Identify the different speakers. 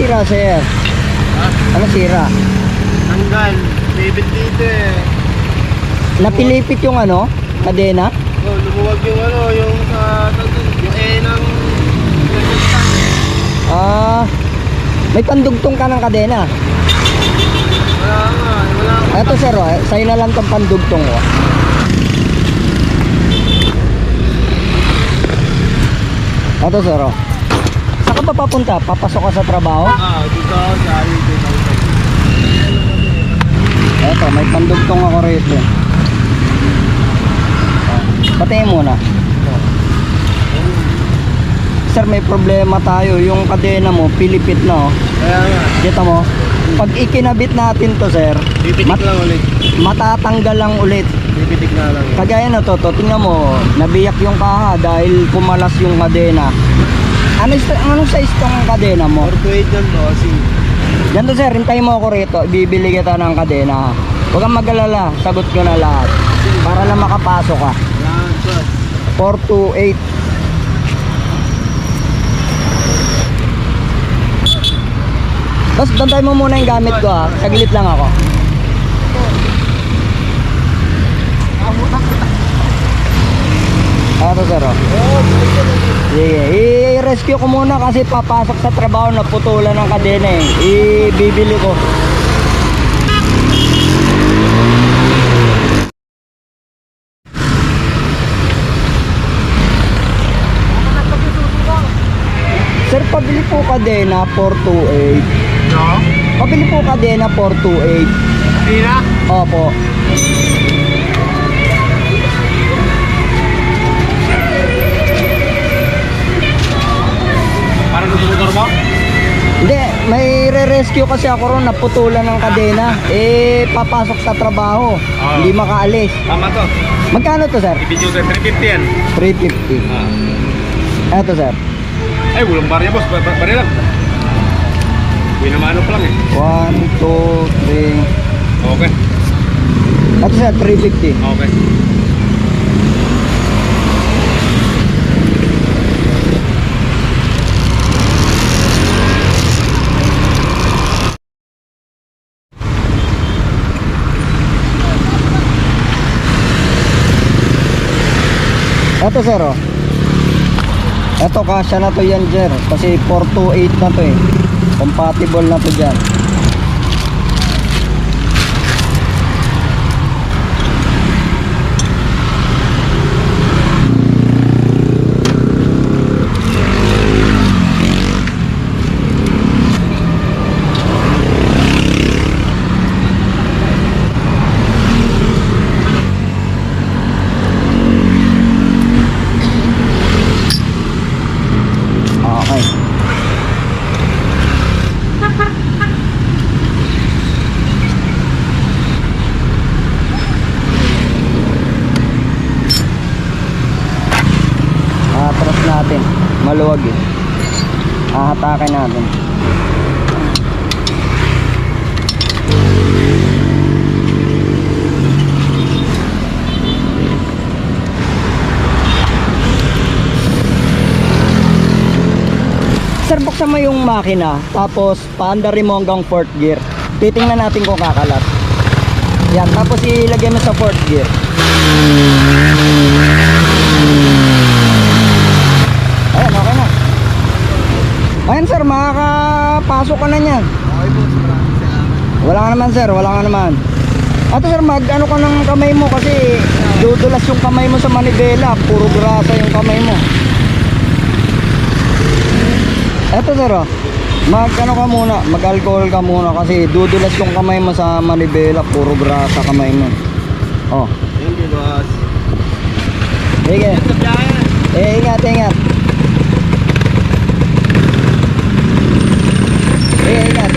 Speaker 1: sira, sir?
Speaker 2: Ha?
Speaker 1: Ano sira?
Speaker 2: Tanggal. David dito eh.
Speaker 1: Napilipit yung ano? Kadena?
Speaker 2: Oh, lumuwag yung ano, yung sa, sa yung E ng
Speaker 1: Ah, may pandugtong ka ng kadena.
Speaker 2: Wala nga, wala nga.
Speaker 1: Eto sir, oh, sa'yo na lang tong pandugtong ko. Eto sir, oh. Saan ka ba papunta? Papasok ka sa trabaho?
Speaker 2: Ah, dito sa dito.
Speaker 1: Eto, may pandugtong ako rito. Patayin muna. Sir, may problema tayo. Yung kadena mo, pilipit na oh.
Speaker 2: Kaya nga,
Speaker 1: Kita mo? Pag ikinabit natin to, sir,
Speaker 2: pipitik
Speaker 1: mat-
Speaker 2: lang ulit.
Speaker 1: matatanggal lang ulit.
Speaker 2: Pipitik na lang.
Speaker 1: Kagaya na to, to, tingnan mo, nabiyak yung kaha dahil kumalas yung kadena. Ano anong size tong kadena mo?
Speaker 2: 4 to 8 yan bossing.
Speaker 1: Yan to sir, hintayin mo ako rito. Bibili kita ng kadena. Huwag kang magalala, sagot ko na lahat. Para lang makapasok ka.
Speaker 2: Yan, sir.
Speaker 1: 4 to 8. Tapos bantay mo muna yung gamit ko ha. Saglit lang ako. Sir oh. Sige, i-rescue ko muna kasi papasok sa trabaho na putulan ng kadena eh. Ibibili ko. Sir, pabili po kadena 428.
Speaker 2: No?
Speaker 1: Pabili po kadena 428.
Speaker 2: Sina?
Speaker 1: Opo. Hindi, may re-rescue kasi ako ron naputulan ng kadena. Eh, papasok sa trabaho.
Speaker 2: Ah.
Speaker 1: Hindi makaalis.
Speaker 2: Tama to.
Speaker 1: Magkano to, sir?
Speaker 2: Ibig yung 350 yan.
Speaker 1: 350.
Speaker 2: Ah.
Speaker 1: Eto, sir.
Speaker 2: Ay, walang barya boss. Ba ba- barya lang. Winamano pa lang eh.
Speaker 1: 1, 2, 3.
Speaker 2: Okay.
Speaker 1: Eto, sir, 350.
Speaker 2: Okay.
Speaker 1: Eto, sir, oh. Eto, kasya na to yan, sir. Kasi 428 na to eh. Compatible na to dyan. Okay. Atras natin. Maluwag eh. Ahatakin natin. Sir, buksan mo yung makina, tapos paandarin mo hanggang fourth gear. Titingnan natin kung kakalas. Yan, tapos ilagay mo sa fourth gear. Ayan, okay na. Ayan sir, makakapasok ka na niyan.
Speaker 2: Okay maraming salamat.
Speaker 1: Wala ka naman sir, wala ka naman. Ato sir, mag ano ka ng kamay mo kasi dudulas yung kamay mo sa manibela. Puro grasa yung kamay mo. Eto sir, oh. mag ano ka muna, mag alcohol ka muna kasi dudulas yung kamay mo sa manibela. Puro grasa kamay mo. Oh,
Speaker 2: Thank you boss.
Speaker 1: sige. Eh, ingat, ingat. Venga.